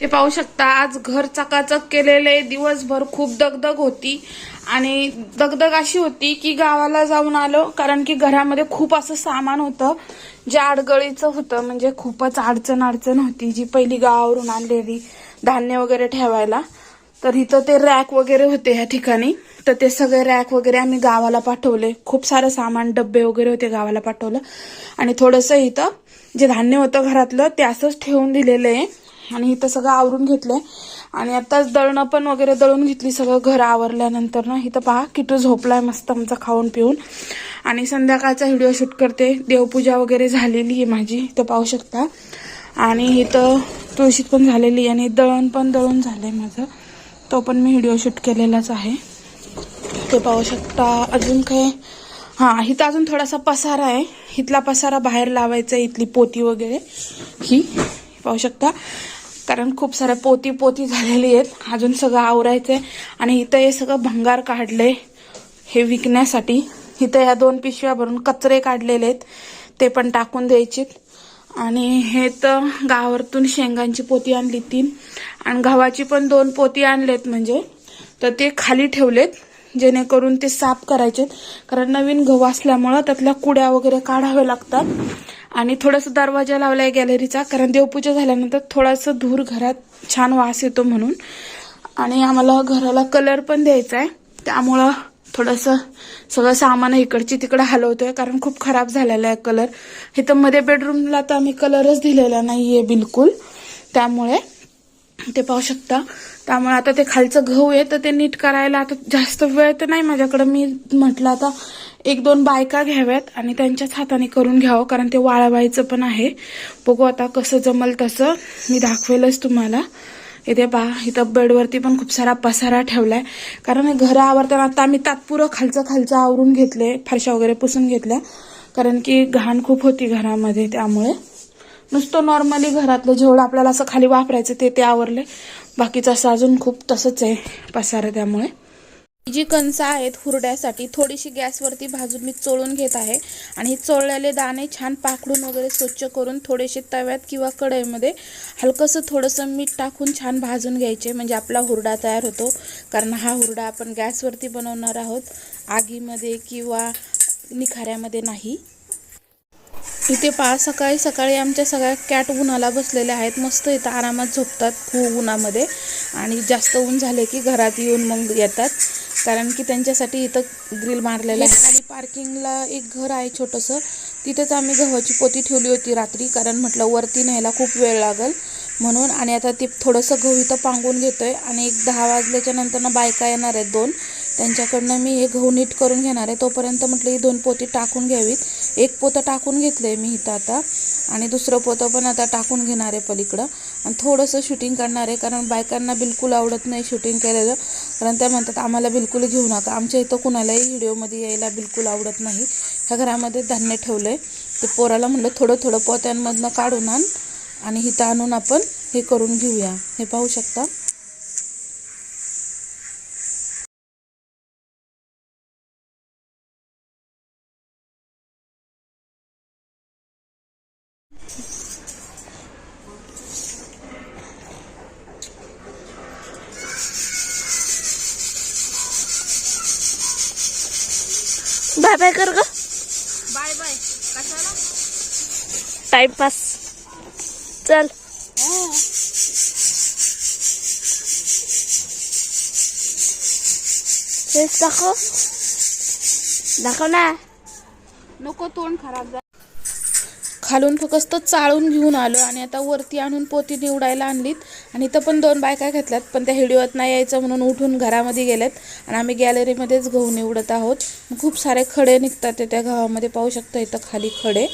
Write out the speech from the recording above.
ते पाहू शकता आज घर चकाचक केलेले दिवसभर खूप दगदग होती. आणि दगदग अशी होती की गावाला जाऊन आलो कारण की घरामध्ये खूप असं सामान होतं जे अडगळीचं होतं. म्हणजे खूपच अडचण अडचण होती जी पहिली गावावरून आणलेली धान्य वगैरे ठेवायला. तर इथं ते रॅक वगैरे होते ह्या ठिकाणी. तर ते सगळे रॅक वगैरे आम्ही गावाला पाठवले. खूप सारं सामान डब्बे वगैरे होते गावाला पाठवलं. आणि थोडंसं इथं जे धान्य होतं घरातलं ते असंच ठेवून दिलेलं आहे. आणि इथं सगळं आवरून घेतलंय. आणि आताच दळणं पण वगैरे दळून घेतली सगळं घर आवरल्यानंतर ना इथं पहा किटू झोपलाय मस्त आमचा खाऊन पिऊन. आणि संध्याकाळचा व्हिडिओ शूट करते. देवपूजा वगैरे झालेली आहे माझी इथं पाहू शकता. आणि इथं तुळशीत पण झालेली आहे आणि दळण पण दळून झालंय माझं. तो पण मी व्हिडिओ शूट केलेलाच आहे. ते पाहू शकता. अजून काय? हां इथं अजून थोडासा पसारा आहे. इथला पसारा बाहेर लावायचा आहे इथली पोती वगैरे. ही पाहू शकता. कारण खूप साऱ्या पोती पोती झालेली आहेत. अजून सगळं आवरायचं आहे आणि इथं हे सगळं भंगार काढले हे विकण्यासाठी. इथं या दोन पिशव्या भरून कचरे काढलेले आहेत. ते पण टाकून द्यायचेत. आणि हे तर गावातून शेंगांची पोती आणली तीन. आणि गव्हाची पण दोन पोती आणलेत म्हणजे. तर ते खाली ठेवलेत. जेणेकरून ते साफ करायचे कारण नवीन गहू असल्यामुळं त्यातल्या कुड्या वगैरे काढाव्या लागतात. आणि थोडासा दरवाजा लावलाय गॅलरीचा कारण देवपूजा झाल्यानंतर थोडासा धूर घरात छान वास येतो म्हणून. आणि आम्हाला घराला कलर पण द्यायचा आहे त्यामुळं थोडंसं सगळं सामान इकडची तिकडे हलवतोय कारण खूप खराब झालेला आहे कलर हे तर मध्ये बेडरूमला तर आम्ही कलरच दिलेला नाहीये बिलकुल. त्यामुळे ते पाहू शकता. त्यामुळे आता ते खालचं गहू आहे तर ते नीट करायला आता जास्त वेळ तर नाही माझ्याकडं. मी म्हटलं आता एक दोन बायका घ्याव्यात आणि त्यांच्याच हाताने करून घ्यावं कारण ते वाळवायचं पण आहे. बघू आता कसं जमल तसं. मी दाखवेलच तुम्हाला. इथे पहा इथं बेडवरती पण खूप सारा पसारा ठेवलाय. कारण घरं आवरताना आता आम्ही तात्पुरं खालचं खालचं आवरून घेतले फरशा वगैरे पुसून घेतल्या. कारण की घाण खूप होती घरामध्ये त्यामुळे. नुसतं नॉर्मली घरातलं जेवढं आपल्याला असं खाली वापरायचं ते ते आवरले बाकीचं असं अजून खूप तसंच आहे पसार त्यामुळे. जी कणसं आहेत हुरड्यासाठी थोडीशी गॅसवरती भाजून मी चोळून घेत आहे. आणि चोळलेले दाणे छान पाकडून वगैरे स्वच्छ करून थोडेसे तव्यात किंवा कढईमध्ये हलकंसं थोडंसं मीठ टाकून छान भाजून घ्यायचे म्हणजे आपला हुरडा तयार होतो. कारण हा हुरडा आपण गॅसवरती बनवणार आहोत. आगीमध्ये किंवा निखाऱ्यामध्ये नाही. इथे पहा सकाळी सकाळी आमच्या सगळ्या कॅट उन्हाला बसलेल्या आहेत. मस्त इथं आरामात झोपतात खूप उन्हामध्ये. आणि जास्त ऊन झाले की घरात येऊन मग येतात. कारण की त्यांच्यासाठी इथं ग्रिल मारलेलं आहे. आणि पार्किंगला एक घर आहे छोटंसं. तिथेच आम्ही गव्हाची पोती ठेवली होती रात्री. कारण म्हटलं वरती न्यायला खूप वेळ लागेल म्हणून. आणि आता ते थोडंसं गहू इथं पांगून घेतोय. आणि एक दहा वाजल्याच्या नंतर ना बायका येणार आहेत दोन. त्यांच्याकडनं मी हे गहू नीट करून घेणार आहे. तोपर्यंत म्हटलं ही दोन पोती टाकून घ्यावीत. एक पोतं टाकून घेतलंय मी इथं आता. आणि दुसरं पोतं पण आता टाकून घेणार आहे पलीकडं. आणि थोडंसं शूटिंग करणार आहे कारण बायकांना बिलकुल आवडत नाही शूटिंग केलेलं. कारण त्या म्हणतात आम्हाला बिलकुल घेऊ नका. आमच्या इथं कुणालाही व्हिडिओमध्ये यायला बिलकुल आवडत नाही. ह्या घरामध्ये धान्य ठेवलं आहे ते पोराला म्हणलं थोडं थोडं पोत्यांमधनं काढून आण आणि हिथं आणून आपण हे करून घेऊया. हे पाहू शकता? बाय बाय कर ग. बाय बाय कशाला? टाइमपास. चल. तेच दाखव. दाखव ना. नको तोंड खराब झालं. खालून फक्त चाळून घेऊन आलो आणि आता वरती आणून पोती निवडायला आणलीत. आणि इथं पण दोन बायका घेतल्यात पण त्या हिडिओत नाही यायचं म्हणून उठून घरामध्ये गेल्यात आणि आम्ही गॅलरीमध्येच गहू निवडत आहोत. खूप सारे खडे निघतात ते त्या गव्हामध्ये पाहू शकता इथं खाली खडे.